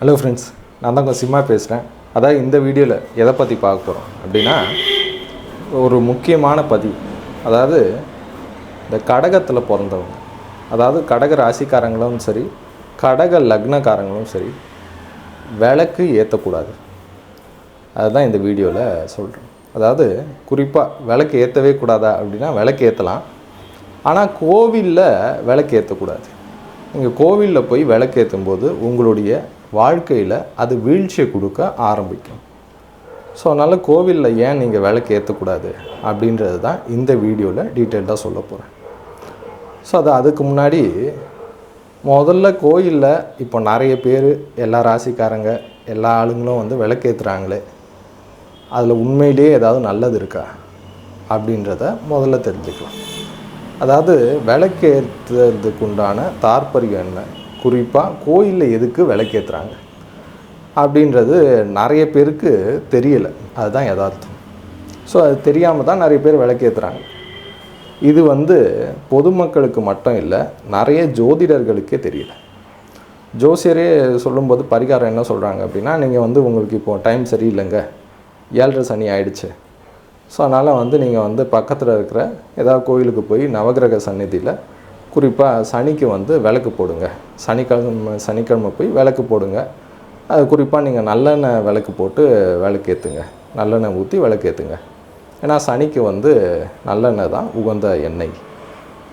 Hello friends நான் தான் கொஞ்சம் சிம்மா பேசுகிறேன் அதாவது இந்த வீடியோவில் எதை பற்றி பார்க்க போகிறோம் அப்படின்னா ஒரு முக்கியமான பதிவு. அதாவது இந்த கடகத்தில் பிறந்தவங்க அதாவது கடக ராசிக்காரங்களும் சரி கடக லக்னக்காரங்களும் சரி விளக்கு ஏற்றக்கூடாது அதுதான் இந்த வீடியோவில் சொல்கிறேன் அதாவது குறிப்பாக விளக்கு ஏற்றவே கூடாதா அப்படின்னா விளக்கு ஏற்றலாம் ஆனால் கோவிலில் விளக்கு ஏற்றக்கூடாது நீங்கள் கோவிலில் போய் விளக்கு ஏற்றும் போது உங்களுடைய வாழ்க்கையில் அது வீழ்ச்சியை கொடுக்க ஆரம்பிக்கும். ஸோ அதனால் கோவிலில் ஏன் நீங்கள் விளக்கு ஏற்றக்கூடாது அப்படின்றது தான் இந்த வீடியோவில் டீட்டெயில்டாக சொல்ல போகிறேன் ஸோ அது அதுக்கு முன்னாடி முதல்ல கோயிலில் இப்போ நிறைய பேர் எல்லா ராசிக்காரங்க எல்லா ஆளுங்களும் வந்து விளக்கேற்றுறாங்களே அதில் உண்மையிலேயே ஏதாவது நல்லது இருக்கா அப்படின்றத முதல்ல தெரிஞ்சுக்கலாம். அதாவது விளக்கேற்றுறதுக்கு உண்டான தாற்பரியம் என்ன? குறிப்பாக கோயிலில் எதுக்கு விளக்கேற்றுறாங்க அப்படின்றது நிறைய பேருக்கு தெரியலை. அதுதான் யதார்த்தம். ஸோ அது தெரியாமல் தான் நிறைய பேர் விளக்கேற்றுறாங்க இது வந்து பொதுமக்களுக்கு மட்டும் இல்லை நிறைய ஜோதிடர்களுக்கே தெரியல. ஜோசியரே சொல்லும்போது பரிகாரம் என்ன சொல்கிறாங்க அப்படின்னா நீங்கள் வந்து உங்களுக்கு இப்போ டைம் சரியில்லைங்க. ஏழரை சனி ஆயிடுச்சு. ஸோ அதனால் வந்து நீங்கள் வந்து பக்கத்தில் இருக்கிற ஏதாவது கோயிலுக்கு போய் நவகிரக சந்நிதியில் குறிப்பாக சனிக்கு வந்து விளக்கு போடுங்க. சனிக்கிழமை சனிக்கிழமை போய் விளக்கு போடுங்க. அது குறிப்பாக நீங்கள் நல்லெண்ணெய் விளக்கு போட்டு விளக்கு ஏற்றுங்க நல்லெண்ணெய் ஊற்றி விளக்கு ஏற்றுங்க ஏன்னா சனிக்கு வந்து நல்லெண்ணெய் தான் உகந்த எண்ணெய்.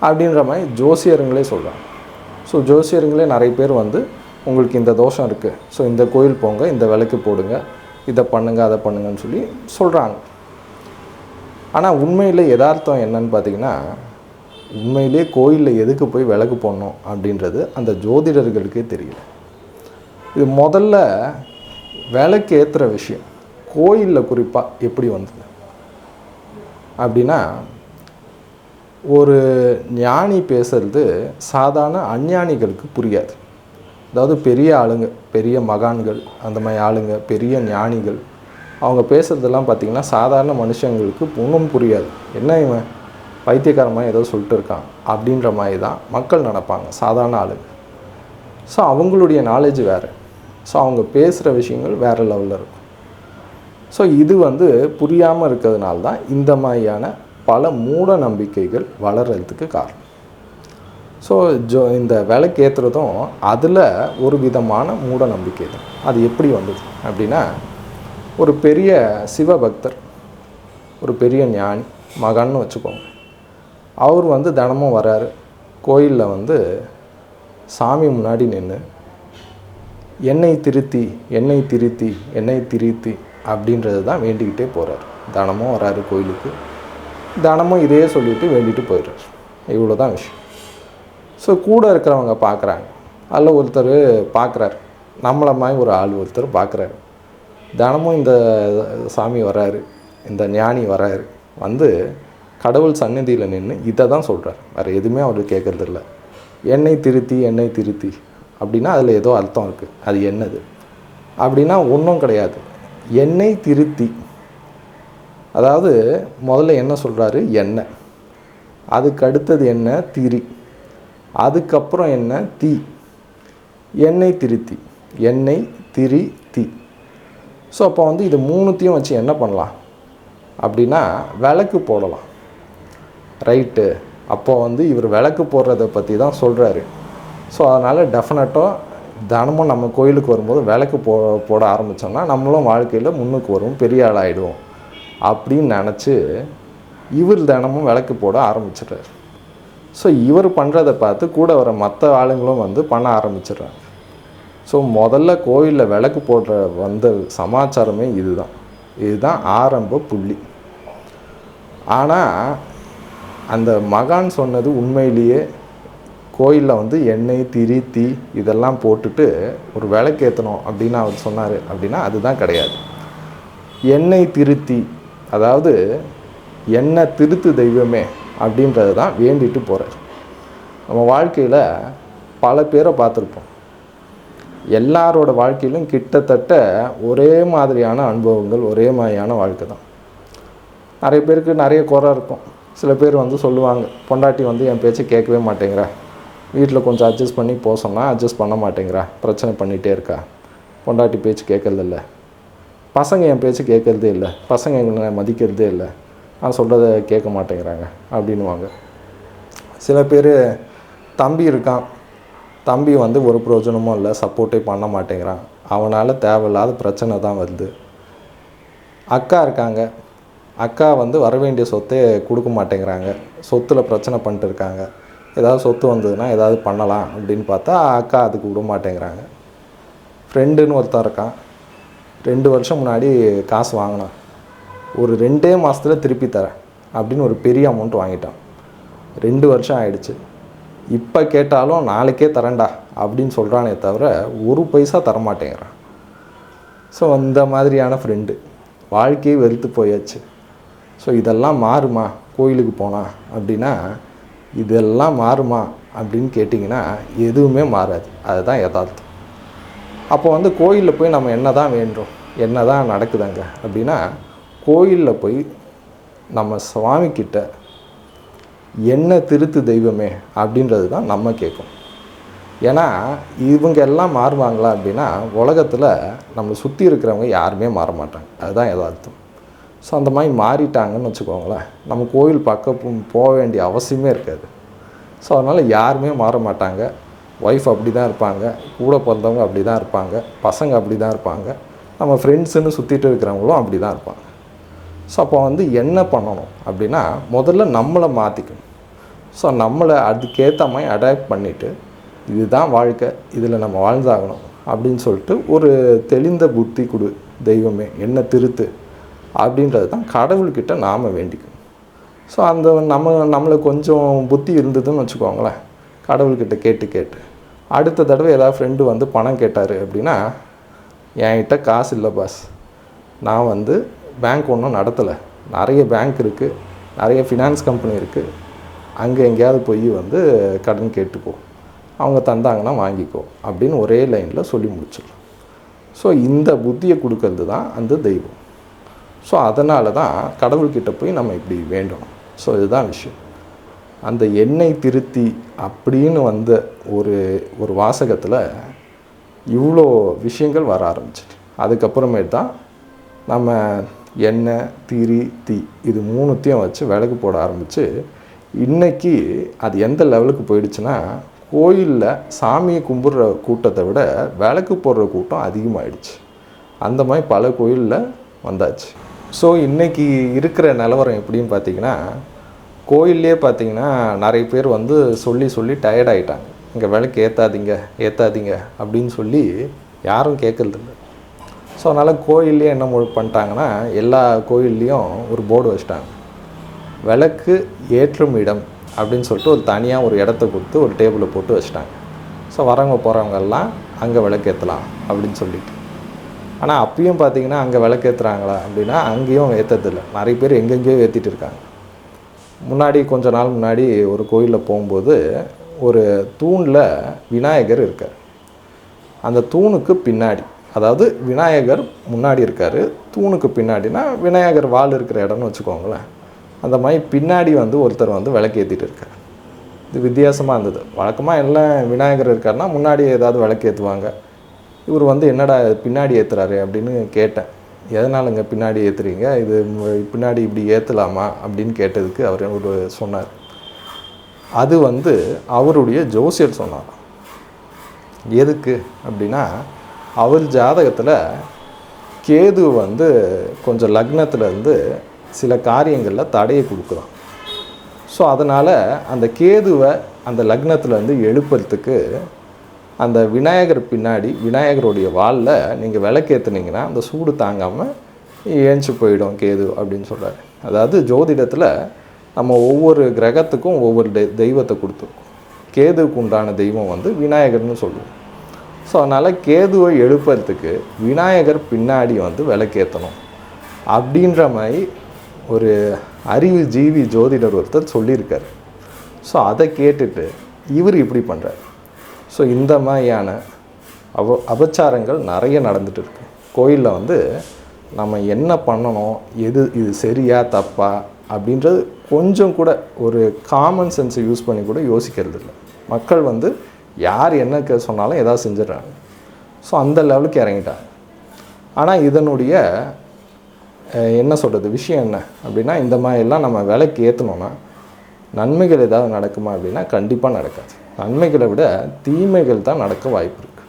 அப்படின்ற மாதிரி ஜோசியருங்களே சொல்கிறாங்க ஸோ ஜோசியருங்களே நிறைய பேர் வந்து உங்களுக்கு இந்த தோஷம் இருக்குது ஸோ இந்த கோயில் போங்க இந்த விளக்கு போடுங்க. இதை பண்ணுங்க அதை பண்ணுங்கன்னு சொல்லி சொல்கிறாங்க ஆனால் உண்மையில் யதார்த்தம் என்னன்னு பார்த்தீங்கன்னா உண்மையிலே கோயிலில் எதுக்கு போய் விளக்கு போடணும் அப்படின்றது அந்த ஜோதிடர்களுக்கே தெரியல. இது முதல்ல விளக்கு ஏற்றுற விஷயம். கோயிலில் குறிப்பாக எப்படி வந்தது? அப்படின்னா ஒரு ஞானி பேசுறது சாதாரண அஞ்ஞானிகளுக்கு புரியாது. அதாவது பெரிய ஆளுங்க பெரிய மகான்கள் அந்த மாதிரி ஆளுங்க பெரிய ஞானிகள் அவங்க பேசுகிறதெல்லாம் பார்த்திங்கன்னா சாதாரண மனுஷங்களுக்கு ஒன்றும் புரியாது. என்ன இவன்? பைத்தியக்காரமாக ஏதோ சொல்லிட்டு இருக்கான் அப்படின்ற மாதிரி தான் மக்கள் நினப்பாங்க சாதாரண ஆளுங்க. ஸோ அவங்களுடைய நாலேஜ் வேறு. ஸோ அவங்க பேசுகிற விஷயங்கள் வேறு லெவலில் இருக்கும். ஸோ இது வந்து புரியாமல் இருக்கிறதுனால தான் இந்த மாதிரியான பல மூட நம்பிக்கைகள் வளர்கிறதுக்கு காரணம். ஸோ ஜோ இந்த விலைக்கு ஏற்றுறதும் அதில் ஒரு விதமான மூட நம்பிக்கை தான். அது எப்படி வந்தது அப்படின்னா ஒரு பெரிய சிவபக்தர் ஒரு பெரிய ஞானி மகான்னு வச்சுக்கோங்க. அவர் வந்து தினமும் வராரு. கோயிலில் வந்து சாமி முன்னாடி நின்று எண்ணெய் திருத்தி எண்ணெய் திருத்தி எண்ணெய் திருத்தி அப்படின்றது தான் வேண்டிக்கிட்டே போகிறார் தினமும் வராரு கோயிலுக்கு. தினமும் இதே சொல்லிவிட்டு வேண்டிட்டு போயிடுறார். இவ்வளோ தான் விஷயம். ஸோ கூட இருக்கிறவங்க பார்க்குறாங்க அதில் ஒருத்தர் பார்க்குறாரு நம்மள மாதிரி ஒரு ஆள் ஒருத்தர் பார்க்குறாரு தினமும் இந்த சாமி வராரு. இந்த ஞானி வராரு. வந்து கடவுள் சந்நிதியில் நின்று இதை தான் சொல்கிறார் வேறு எதுவுமே அவர் கேட்குறதில்ல. எண்ணெய் திருத்தி எண்ணெய் திருத்தி. அப்படின்னா அதில் ஏதோ அர்த்தம் இருக்குது அது என்னது? அப்படின்னா ஒன்றும் கிடையாது. எண்ணெய் திருத்தி. அதாவது முதல்ல என்ன சொல்கிறாரு எண்ணெய் அதுக்கு அடுத்தது என்ன? திரி. அதுக்கப்புறம் என்ன? தீ. எண்ணெய் திருத்தி. எண்ணெய் திரி தீ ஸோ அப்போ வந்து இது மூணுத்தையும் வச்சு என்ன பண்ணலாம்? அப்படின்னா விளக்கு போடலாம். ரைட்டு. அப்போ வந்து இவர் விளக்கு போடுறத பற்றி தான் சொல்கிறாரு ஸோ அதனால் டெஃபினட்டாக தினமும் நம்ம கோயிலுக்கு வரும்போது விளக்கு போ போட ஆரம்பித்தோம்னா நம்மளும் வாழ்க்கையில் முன்னுக்கு வரும் பெரிய ஆளாகிடுவோம் அப்படின்னு நினச்சி இவர் தினமும் விளக்கு போட ஆரம்பிச்சிடுறாரு. ஸோ இவர் பண்ணுறதை பார்த்து கூட வர மற்ற ஆளுங்களும் வந்து பண்ண ஆரம்பிச்சிடுறாங்க. ஸோ முதல்ல கோயிலில் விளக்கு போடுற வந்த சமாச்சாரமே இதுதான். இதுதான் ஆரம்ப புள்ளி. ஆனால் அந்த மகான் சொன்னது உண்மையிலேயே கோயிலில் வந்து எண்ணெய் திரி தீ இதெல்லாம் போட்டுட்டு ஒரு விளக்கேற்றணும் அப்படின்னு அவர் சொன்னார் அப்படின்னா அதுதான் கிடையாது. எண்ணெய் திருத்தி அதாவது எண்ணெய் திருத்து தெய்வமே அப்படின்றது தான் வேண்டிட்டு போகிறார் நம்ம வாழ்க்கையில் பல பேரை பார்த்துருப்போம். எல்லாரோட வாழ்க்கையிலும் கிட்டத்தட்ட ஒரே மாதிரியான அனுபவங்கள் ஒரே மாதிரியான வாழ்க்கை தான். நிறைய பேருக்கு நிறைய குறை இருக்கும். சில பேர் வந்து சொல்லுவாங்க பொண்டாட்டி வந்து என் பேச்சை கேட்கவே மாட்டேங்கிறா. வீட்டில் கொஞ்சம் அட்ஜஸ்ட் பண்ணி போக சொன்னால் அட்ஜஸ்ட் பண்ண மாட்டேங்கிறா. பிரச்சனை பண்ணிகிட்டே இருக்கா. பொண்டாட்டி பேச்சு கேட்கறதில்ல பசங்க என் பேச்சு கேட்கறதே இல்லை. பசங்க எங்களை மதிக்கிறதே இல்லை. நான் சொல்கிறத கேட்க மாட்டேங்கிறாங்க அப்படின்வாங்க சில பேர் தம்பி இருக்கான். தம்பி வந்து ஒரு பிரயோஜனமும் இல்லை. சப்போர்ட்டே பண்ண மாட்டேங்கிறான். அவனால் தேவையில்லாத பிரச்சனை தான் வருது. அக்கா இருக்காங்க. அக்கா வந்து வர வேண்டிய சொத்தே கொடுக்க மாட்டேங்கிறாங்க. சொத்தில் பிரச்சனை பண்ணிட்டு இருக்காங்க ஏதாவது சொத்து வந்ததுன்னா ஏதாவது பண்ணலாம் அப்படின்னு பார்த்தா அக்கா அதுக்கு விட மாட்டேங்கிறாங்க. ஃப்ரெண்டுன்னு ஒருத்தன் இருக்கான். ரெண்டு வருஷம் முன்னாடி காசு வாங்கினான். ஒரு ரெண்டே மாதத்துல திருப்பி தரேன் அப்படின்னு ஒரு பெரிய அமௌண்ட் வாங்கிட்டான். ரெண்டு வருஷம் ஆயிடுச்சு. இப்போ கேட்டாலும் நாளைக்கே தரேன்டா அப்படின்னு சொல்கிறானே தவிர ஒரு பைசா தரமாட்டேங்கிறான். ஸோ இந்த மாதிரியான ஃப்ரெண்டு வாழ்க்கையே வெறுத்து போயாச்சு. ஸோ இதெல்லாம் மாறுமா? கோயிலுக்கு போனால் அப்படின்னா இதெல்லாம் மாறுமா? அப்படின்னு கேட்டிங்கன்னா எதுவுமே மாறாது. அதுதான் யதார்த்தம். அப்போ வந்து கோயிலில் போய் நம்ம என்ன தான் வேண்டும் என்ன தான் நடக்குதுங்க? அப்படின்னா கோயிலில் போய் நம்ம சுவாமிக்கிட்ட என்ன திருத்து தெய்வமே? அப்படின்றது தான் நம்ம கேட்கும். ஏன்னா இவங்க எல்லாம் மாறுவாங்களா அப்படின்னா உலகத்தில் நம்மளை சுற்றி இருக்கிறவங்க யாருமே மாற மாட்டாங்க. அதுதான் எதார்த்தம் ஸோ அந்த மாதிரி மாறிட்டாங்கன்னு வச்சுக்கோங்களேன். நம்ம கோயில் பக்கம் போக வேண்டிய அவசியமே இருக்காது. ஸோ அதனால் யாருமே மாற மாட்டாங்க. ஒய்ஃப் அப்படி தான் இருப்பாங்க. கூட பிறந்தவங்க அப்படி தான் இருப்பாங்க. பசங்க அப்படி தான் இருப்பாங்க. நம்ம ஃப்ரெண்ட்ஸுன்னு சுற்றிட்டு இருக்கிறவங்களும் அப்படி தான் இருப்பாங்க. ஸோ அப்போ வந்து என்ன பண்ணணும் அப்படின்னா முதல்ல நம்மளை மாற்றிக்கணும் ஸோ நம்மளை அதுக்கேற்ற மாதிரி அடாப்ட் பண்ணிவிட்டு இதுதான் வாழ்க்கை இதில் நம்ம வாழ்ந்தாகணும் அப்படின்னு சொல்லிட்டு ஒரு தெளிந்த புத்தி கொடு தெய்வமே. என்ன திருத்து. அப்படின்றது தான் கடவுள்கிட்ட நாம் வேண்டிக்கணும். ஸோ அந்த நம்ம நம்மளை கொஞ்சம் புத்தி இருந்ததுன்னு வச்சுக்கோங்களேன். கடவுள்கிட்ட கேட்டு கேட்டு. அடுத்த தடவை ஏதாவது ஃப்ரெண்டு வந்து பணம் கேட்டார் அப்படின்னா என்கிட்ட காசு இல்லை பாஸ் நான் வந்து பேங்க் ஒன்றும் நடத்தலை. நிறைய பேங்க் இருக்குது நிறைய ஃபினான்ஸ் கம்பெனி இருக்குது அங்கே எங்கேயாவது போய் வந்து கடன் கேட்டுக்கோ. அவங்க தந்தாங்கன்னா வாங்கிக்கோ. அப்படின்னு ஒரே லைனில் சொல்லி முடிச்சிடலாம். ஸோ இந்த புத்தியை கொடுக்கறது தான் அந்த தெய்வம். ஸோ அதனால தான் கடவுள்கிட்ட போய் நம்ம இப்படி வேண்டணும் ஸோ இதுதான் விஷயம். அந்த எண்ணெய் திருத்தி அப்படின்னு வந்த ஒரு ஒரு வாசகத்தில் இவ்வளோ விஷயங்கள் வர ஆரம்பிச்சிட்டு. அதுக்கப்புறமேட்டு தான் நம்ம எண்ணெய் திரி தீ இது மூணுத்தையும் வச்சு விளக்கு போட ஆரம்பித்து இன்றைக்கி அது எந்த லெவலுக்கு போயிடுச்சுன்னா கோயிலில் சாமியை கும்பிட்ற கூட்டத்தை விட விளக்கு போடுற கூட்டம் அதிகமாகிடுச்சு அந்த மாதிரி பல கோயிலில் வந்தாச்சு. ஸோ இன்றைக்கி இருக்கிற நிலவரம் எப்படின்னு பார்த்தீங்கன்னா கோயிலே பார்த்தீங்கன்னா நிறைய பேர் வந்து சொல்லி சொல்லி டயர்ட் ஆகிட்டாங்க இங்கே விளக்கு ஏற்றாதீங்க ஏற்றாதீங்க அப்படின்னு சொல்லி யாரும் கேட்கறதில்ல ஸோ அதனால் கோயில்லையே என்ன முழு பண்ணிட்டாங்கன்னா எல்லா கோயில்லையும் ஒரு போர்டு வச்சிட்டாங்க. விளக்கு ஏற்றும் இடம் அப்படின்னு சொல்லிட்டு ஒரு தனியாக ஒரு இடத்த கொடுத்து ஒரு டேபிளை போட்டு வச்சுட்டாங்க. ஸோ வரவங்க போகிறவங்கெல்லாம் அங்கே விளக்கு ஏற்றலாம் அப்படின்னு சொல்லிட்டு. ஆனால் அப்பயும் பார்த்தீங்கன்னா அங்கே விளக்கேற்றுறாங்களா அப்படின்னா அங்கேயும் ஏற்றதில்லை நிறைய பேர் எங்கெங்கேயோ ஏற்றிட்டு இருக்காங்க. முன்னாடி கொஞ்ச நாள் முன்னாடி ஒரு கோயிலில் போகும்போது ஒரு தூணில் விநாயகர் இருக்கார். அந்த தூணுக்கு பின்னாடி அதாவது விநாயகர் முன்னாடி இருக்கார். தூணுக்கு பின்னாடினா விநாயகர் வால் இருக்கிற இடம்னு வச்சுக்கோங்களேன். அந்த மாதிரி பின்னாடி வந்து ஒருத்தர் வந்து விளக்கேற்றிட்டு இருக்கார். இது வித்தியாசமாக இருந்தது. வழக்கமாக எல்லாம் விநாயகர் இருக்காருன்னா முன்னாடி ஏதாவது விளக்கேற்றுவாங்க இவர் வந்து என்னடா பின்னாடி ஏற்றுறாரு அப்படின்னு கேட்டேன். எதனாலங்க பின்னாடி ஏற்றுறீங்க இது பின்னாடி இப்படி ஏற்றலாமா அப்படின்னு கேட்டதுக்கு அவர் ஒரு சொன்னார். அது வந்து அவருடைய ஜோசியர் சொன்னார். எதுக்கு? அப்படின்னா அவர் ஜாதகத்தில் கேது வந்து கொஞ்சம் லக்னத்தில் இருந்து சில காரியங்களில் தடையை கொடுக்குறான். ஸோ அதனால் அந்த கேதுவை அந்த லக்னத்துலேருந்து எழுப்புறதுக்கு அந்த விநாயகர் பின்னாடி விநாயகருடைய வாலில் நீங்கள் விளக்கேற்றுனீங்கன்னா அந்த சூடு தாங்காமல் ஏஞ்சி போயிடும் கேது அப்படின்னு சொல்கிறாரு அதாவது ஜோதிடத்தில் நம்ம ஒவ்வொரு கிரகத்துக்கும் ஒவ்வொரு தெ தெய்வத்தை கொடுத்துருக்கோம். கேதுவுக்கு உண்டான தெய்வம் வந்து விநாயகர்னு சொல்லுவோம். ஸோ அதனால் கேதுவை எழுப்புறதுக்கு விநாயகர் பின்னாடி வந்து விளக்கேற்றணும் அப்படின்ற மாதிரி ஒரு அறிவு ஜீவி ஜோதிடர் ஒருத்தர் சொல்லியிருக்கார். ஸோ அதை கேட்டுட்டு இவர் இப்படி பண்ணுறார் ஸோ இந்த மாதிரியான அவ அபச்சாரங்கள் நிறைய நடந்துட்டு இருக்கு. கோயிலில் வந்து நம்ம என்ன பண்ணணும் எது இது சரியா தப்பா அப்படின்றது கொஞ்சம் கூட ஒரு காமன் சென்ஸை யூஸ் பண்ணி கூட யோசிக்கிறது இல்லை. மக்கள் வந்து யார் என்ன சொன்னாலும் எதாவது செஞ்சிடறாங்க. ஸோ அந்த லெவலுக்கு இறங்கிட்டாங்க. ஆனால் இதனுடைய என்ன சொல்கிறது விஷயம் என்ன அப்படின்னா இந்த மாதிரிலாம் நம்ம விலைக்கு ஏற்றணுன்னா நன்மைகள் ஏதாவது நடக்குமா அப்படின்னா கண்டிப்பாக நடக்காது. நன்மைகளை விட தீமைகள் தான் நடக்க வாய்ப்பு இருக்குது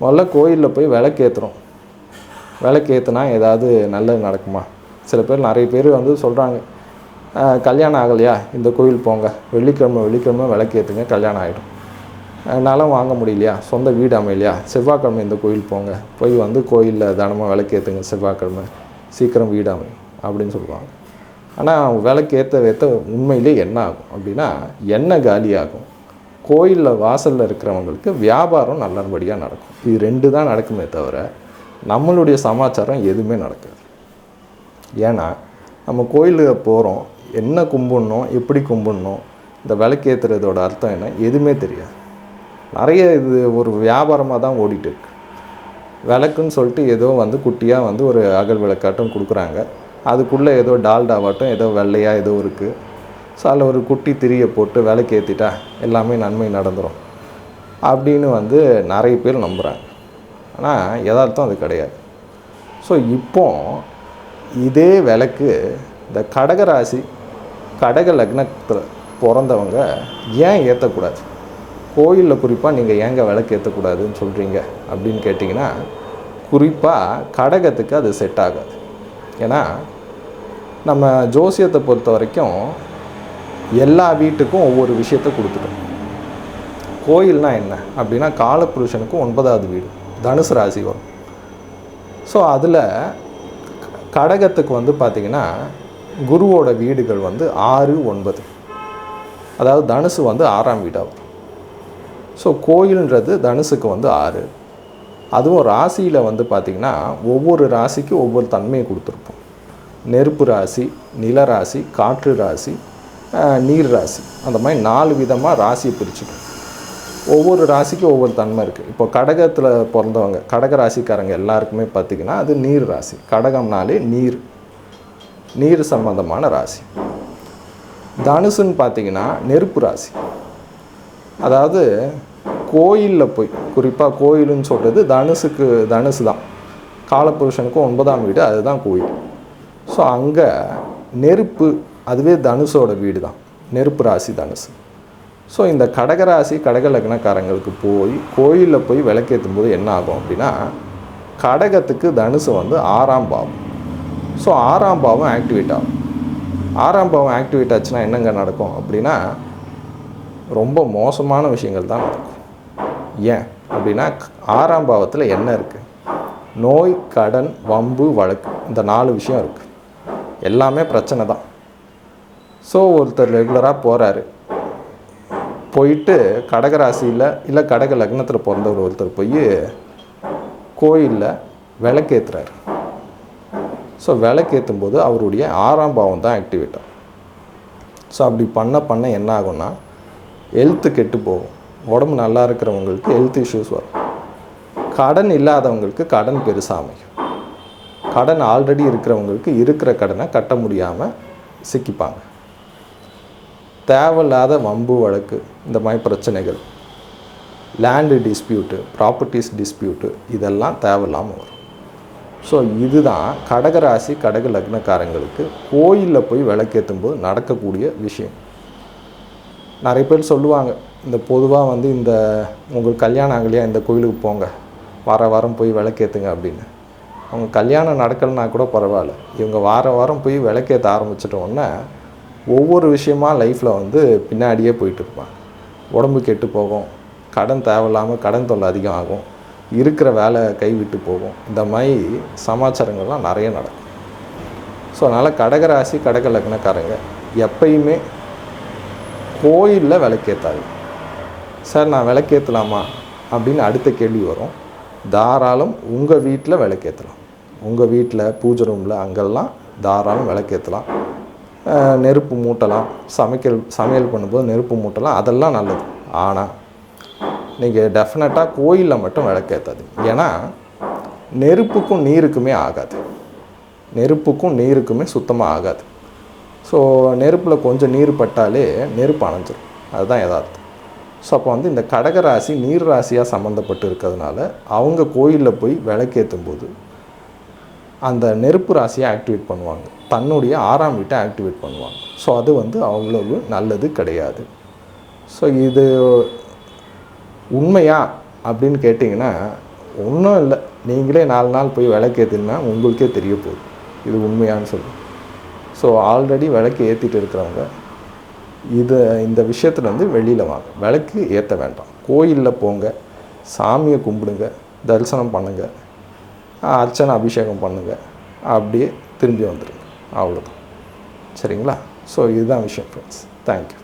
முதல்ல கோயிலில் போய் விளக்கு ஏற்றுறோம் விளக்கு ஏற்றுனா ஏதாவது நல்லது நடக்குமா? சில பேர் நிறைய பேர் வந்து சொல்கிறாங்க கல்யாணம் ஆகலையா? இந்த கோயில் போங்க. வெள்ளிக்கிழமை வெள்ளிக்கிழமை விளக்கேற்றுங்க கல்யாணம் ஆகிடும் நிலம் வாங்க முடியலையா? சொந்த வீடு அமையலையா? செவ்வாய்க்கிழமை இந்த கோயில் போங்க. போய் வந்து கோயிலில் தினமும் விளக்கேற்றுங்க செவ்வாய்க்கிழமை. சீக்கிரம் வீடு அமையும் அப்படின்னு சொல்லுவாங்க. ஆனால் விளக்கேற்ற ஏற்ற உண்மையிலே என்ன ஆகும் அப்படின்னா எண்ணெய் காலியாகும். கோயிலில் வாசலில் இருக்கிறவங்களுக்கு வியாபாரம் நல்லபடியாக நடக்கும். இது ரெண்டு தான் நடக்குமே தவிர நம்மளுடைய சமாச்சாரம் எதுவுமே நடக்காது. ஏன்னா நம்ம கோயிலுக்கு போகிறோம் என்ன கும்பிடணும் எப்படி கும்பிடணும் இந்த விளக்கேற்றுறதோட அர்த்தம் என்ன எதுவுமே தெரியாது. நிறைய இது ஒரு வியாபாரமாக தான் ஓடிட்டு இருக்கு. விளக்குன்னு சொல்லிட்டு ஏதோ வந்து குட்டியாக வந்து ஒரு அகல் விளக்காட்டும் கொடுக்குறாங்க. அதுக்குள்ளே ஏதோ டால்டாவாட்டும் ஏதோ வெள்ளையாக ஏதோ இருக்குது ஸோ அதில் ஒரு குட்டி திரியை போட்டு விலைக்கு ஏற்றிட்டா எல்லாமே நன்மை நடந்துடும் அப்படின்னு வந்து நிறைய பேர் நம்புகிறாங்க ஆனால் யதார்த்தம் அது கிடையாது. ஸோ இப்போ இதே விளக்கு இந்த கடகராசி கடக லக்னத்தில் பிறந்தவங்க ஏன் ஏற்றக்கூடாது கோயிலில் குறிப்பாக நீங்கள் ஏங்க விளக்கு ஏற்றக்கூடாதுன்னு சொல்கிறீங்க அப்படின்னு கேட்டிங்கன்னா குறிப்பாக கடகத்துக்கு அது செட் ஆகாது. ஏன்னா நம்ம ஜோசியத்தை பொறுத்த வரைக்கும் எல்லா வீட்டுக்கும் ஒவ்வொரு விஷயத்தை கொடுத்துட்டோம். கோயில்னால் என்ன? அப்படின்னா காலப்புருஷனுக்கு ஒன்பதாவது வீடு தனுசு ராசி வரும். ஸோ அதில் கடகத்துக்கு வந்து பார்த்திங்கன்னா குருவோட வீடுகள் வந்து ஆறு ஒன்பது. அதாவது தனுசு வந்து ஆறாம் வீடாகும். ஸோ கோயில்ன்றது தனுசுக்கு வந்து ஆறு. அதுவும் ராசியில் வந்து பார்த்திங்கன்னா ஒவ்வொரு ராசிக்கு ஒவ்வொரு தன்மையை கொடுத்துருப்போம். நெருப்பு ராசி நில ராசி காற்று ராசி நீர் ராசி. அந்த மாதிரி நாலு விதமாக ராசியை பிரிச்சுக்கணும். ஒவ்வொரு ராசிக்கும் ஒவ்வொரு தன்மை இருக்குது இப்போ கடகத்தில் பிறந்தவங்க கடக ராசிக்காரங்க எல்லாருக்குமே பார்த்திங்கன்னா அது நீர் ராசி. கடகம்னாலே நீர். நீர் சம்பந்தமான ராசி. தனுசுன்னு பார்த்தீங்கன்னா நெருப்பு ராசி. அதாவது கோயிலில் போய் குறிப்பாக கோயிலுன்னு சொல்கிறது தனுசுக்கு தனுசு தான். காலபுருஷனுக்கு ஒன்பதாம் வீடு அதுதான் கோயில். ஸோ அங்கே நெருப்பு அதுவே தனுஷோட வீடு தான் நெருப்பு ராசி தனுசு. ஸோ இந்த கடகராசி கடக லக்னக்காரங்களுக்கு போய் கோயிலில் போய் விளக்கேற்றும் போது என்ன ஆகும் அப்படின்னா கடகத்துக்கு தனுசு வந்து ஆறாம் பாவம். ஸோ ஆறாம் பாவம் ஆக்டிவேட் ஆகும். ஆறாம் பாவம் ஆக்டிவேட் ஆச்சுன்னா என்னங்க நடக்கும் அப்படின்னா ரொம்ப மோசமான விஷயங்கள் தான் நடக்கும். ஏன் அப்படின்னா ஆறாம் பாவத்தில் என்ன இருக்குது நோய் கடன் வம்பு வழக்கு இந்த நாலு விஷயம் இருக்குது எல்லாமே பிரச்சனை தான் ஸோ ஒருத்தர் ரெகுலராக போகிறாரு போயிட்டு கடக ராசியில் இல்லை கடக லக்னத்தில் பிறந்தவர் ஒருத்தர் போய் கோயிலில் விளக்கேற்றுறாரு ஸோ விளக்கேற்றும் போது அவருடைய ஆறாம் பாவம் தான் ஆக்டிவேட் ஆகும். ஸோ அப்படி பண்ண பண்ண என்ன ஆகும்னா ஹெல்த்து கெட்டு போகும். உடம்பு நல்லா இருக்கிறவங்களுக்கு ஹெல்த் இஷ்யூஸ் வரும். கடன் இல்லாதவங்களுக்கு கடன் பெருசாக அமையும். கடன் ஆல்ரெடி இருக்கிறவங்களுக்கு இருக்கிற கடனை கட்ட முடியாமல் சிக்கிப்பாங்க. தேவையில்லாத வம்பு வழக்கு இந்த மாதிரி பிரச்சனைகள் லேண்டு டிஸ்பியூட்டு ப்ராப்பர்ட்டிஸ் டிஸ்பியூட்டு இதெல்லாம் தேவையில்லாமல் வரும். ஸோ இதுதான் கடகராசி கடக லக்னக்காரங்களுக்கு கோயிலில் போய் விளக்கேற்றும் போது நடக்கக்கூடிய விஷயம். நிறைய பேர் சொல்லுவாங்க இந்த பொதுவாக வந்து இந்த உங்களுக்கு கல்யாணம் ஆகலையா? இந்த கோயிலுக்கு போங்க. வார வாரம் போய் விளக்கேற்றுங்க அப்படின்னு. அவங்க கல்யாணம் நடக்கலைன்னா கூட பரவாயில்ல. இவங்க வார வாரம் போய் விளக்கேற்ற ஆரம்பிச்சிட்டோன்னே ஒவ்வொரு விஷயமா லைஃப்பில் வந்து பின்னாடியே போயிட்டு இருப்பாங்க உடம்பு கெட்டு போகும். கடன் தேவையில்லாமல் கடன் தொல்லை அதிகம் ஆகும். இருக்கிற வேலை கைவிட்டு போகும். இந்த மாதிரி சமாச்சாரங்கள்லாம் நிறைய நடக்கும். ஸோ அதனால் கடகராசி கடக லக்னக்காரங்க எப்பயுமே கோயிலில் விளக்கேற்றாது சார் நான் விளக்கேற்றலாமா அப்படின்னு அடுத்த கேள்வி வரும். தாராளம் உங்கள் வீட்டில் விளக்கேற்றலாம் உங்கள் வீட்டில் பூஜை ரூமில் அங்கெல்லாம் தாராளம் விளக்கேற்றலாம் நெருப்பு மூட்டலாம். சமைக்கல் சமையல் பண்ணும்போது நெருப்பு மூட்டலாம். அதெல்லாம் நல்லது. ஆனால் நீங்கள் டெஃபினட்டாக கோயிலில் மட்டும் விளக்கேற்றாது ஏன்னா நெருப்புக்கும் நீருக்குமே ஆகாது. நெருப்புக்கும் நீருக்குமே சுத்தமாக ஆகாது. ஸோ நெருப்பில் கொஞ்சம் நீர் பட்டாலே நெருப்பு அணைஞ்சிரும். அதுதான் யதார்த்தம். ஸோ அப்போ வந்து இந்த கடக ராசி நீர் ராசியாக சம்மந்தப்பட்டு இருக்கிறதுனால அவங்க கோயிலில் போய் விளக்கேற்றும் போது அந்த நெருப்பு ராசியை ஆக்டிவேட் பண்ணுவாங்க. தன்னுடைய ஆறாம் வீட்டை ஆக்டிவேட் பண்ணுவாங்க. ஸோ அது வந்து அவ்வளவு நல்லது கிடையாது. ஸோ இது உண்மையா அப்படின்னு கேட்டிங்கன்னா ஒன்றும் இல்லை. நீங்களே நாலு நாள் போய் விளக்கு ஏற்றினா உங்களுக்கே தெரிய போகுது. இது உண்மையான்னு சொல்லி ஸோ ஆல்ரெடி விளக்கு ஏற்றிட்டு இருக்கிறவங்க இது இந்த விஷயத்துலேருந்து வெளியில் வாங்க. விளக்கு ஏற்ற வேண்டாம். கோயிலில் போங்க. சாமியை கும்பிடுங்க. தரிசனம் பண்ணுங்கள் அர்ச்சனை அபிஷேகம் பண்ணுங்கள் அப்படியே திரும்பி வந்துடுங்க அவ்வளோதான் சரிங்களா? ஸோ இதுதான் விஷயம் ஃப்ரெண்ட்ஸ் தேங்க்யூ